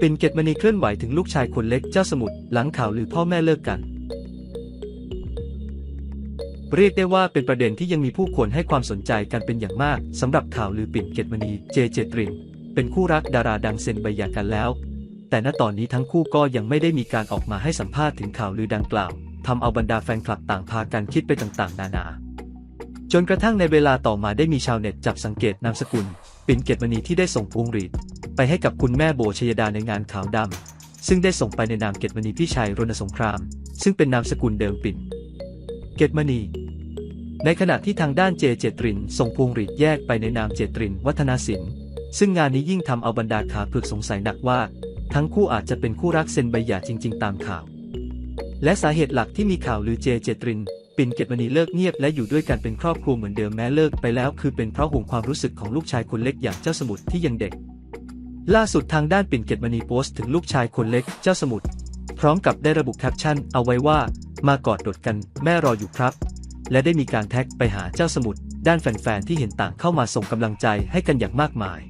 ปิ่นเกตมณีเคลื่อนไหวถึงลูกชายคนเล็กเจ้าสมุทรหลังข่าวลือพ่อแม่เลิกกัน เรียกได้ว่าเป็นประเด็นที่ยังมีผู้คนให้ความสนใจกันเป็นอย่างมากสำหรับข่าวลือปิ่นเกตมณีเจเจตริน เป็นคู่รักดาราดังเซ็นใบหย่ากันแล้ว แต่ณตอนนี้ทั้งคู่ก็ยังไม่ได้มีการออกมาให้สัมภาษณ์ถึงข่าวลือดังกล่าวทำเอาบรรดาแฟนคลับต่างพากันคิดไปต่างๆ นานา จนกระทั่งในเวลาต่อมาได้มีชาวเน็ตจับสังเกตนามสกุล ปิ่นเกตมณีที่ได้ส่งพวงหรีด ไปให้กับคุณแม่โบชยดาในงานขาวดำซึ่งได้ส่งไปในนามเกตมณีพี่ชัยรณสงคราม ซึ่งเป็นนามสกุลเดิมปิ่น เกตมณี ในขณะที่ทางด้านเจเจตริน ส่งพวงหรีดแยกไปในนามเจตริน วัฒนศิลป์ซึ่งงานนี้ยิ่งทำเอาบรรดาขาเผือกสงสัยหนักว่า ทั้งคู่อาจจะเป็นคู่รักเซ็นใบหย่าจริง ๆ ตามข่าว และสาเหตุหลักที่มีข่าวลือเจเจตรินปิ่นเกตมณีเลิกเงียบและอยู่ด้วยกันเป็นครอบครัวเหมือนเดิมแม้เลิกไปแล้วคือเป็นเพราะห่วงความรู้สึกของลูกชายคนเล็กอย่างเจ้าสมุทรที่ยังเด็ก ล่าสุดทางด้านปิ่นเกตมณีโพสต์ถึงลูกชายคนเล็กเจ้าสมุทรพร้อมกับได้ระบุแคปชั่นเอาไว้ว่ามากอดดดกันแม่รออยู่ครับ และได้มีการแท็กไปหาเจ้าสมุทรด้านแฟนๆที่เห็นต่างเข้ามาส่งกำลังใจให้กันอย่างมากมาย